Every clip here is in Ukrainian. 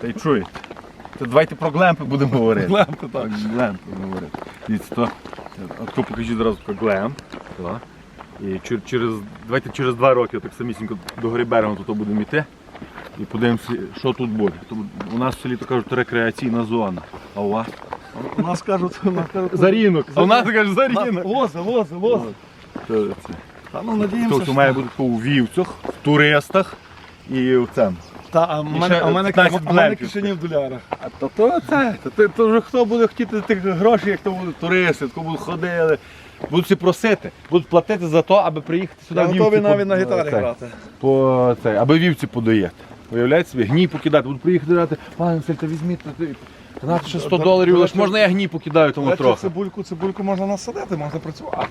Та й чуєте. То давайте про глемпи будемо говорити. Глемпи, так. Глемпи будемо говорити. Дивіться, то, от то покажіть зразу тако глемп. То. І чер- через, давайте через два роки так самісінько до гори тут будемо йти. І подивимося, що тут буде. То у нас в селі то кажуть рекреаційна зона. А у вас? У нас кажуть, у нас кажуть. За ринок. А у нас кажуть за На- ринок. Лози, лози, лози. То це. Та ну надіємося. Тобто має бути у вівцях, в туристах і в цьому. Та, а в мене, а в мене, а в мене кишені в долярах. А то, то це, то, то, то вже хто буде хотіти тих грошей, як то будуть туристи, хто будуть ходили, будуть всі просити, будуть платити за те, аби приїхати сюди. Я вівці готовий по- навіть на гітарі це, грати. По, це, аби вівці подаєте. Уявляєте собі, гній покидати, будуть приїхати дати, пане Василь, та візьміть, та, нате ще 100 доларів, до лише можна я гній покидаю тому Речі, трохи. Цибульку, цибульку можна насадити, можна працювати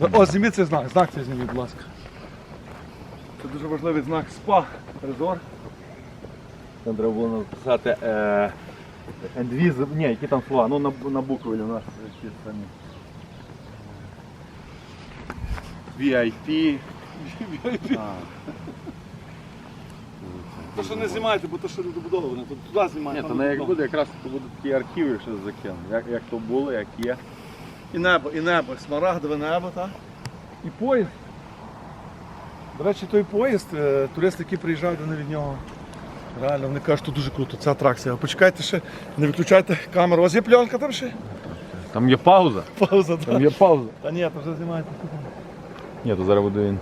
вже. О, зніміть цей знак, знак цей зніміть, будь ласка. Це дуже важливий знак СПА, резор. Там треба було написати е, ендвіз, ні, які там слова, ну на, на букві у нас ці самі. VIP. А. То що не знімайте, бо то що недобудоване, то туди Ні, знімайте. то не як буде, якраз то будуть такі архіви, що закинуть. Як, як то було, як є. І небо, і небо, смарагдове небо, так? І поїзд. До речі, той поїзд, е, туристи, які приїжджають, вони від нього. Реально, вони кажуть, що дуже круто, це атракція. Почекайте ще, не виключайте камеру. У вас є пленка там ще? Там є пауза. Пауза, так. Там є пауза. Та ні, то вже знімається. Ні, то зараз буде він.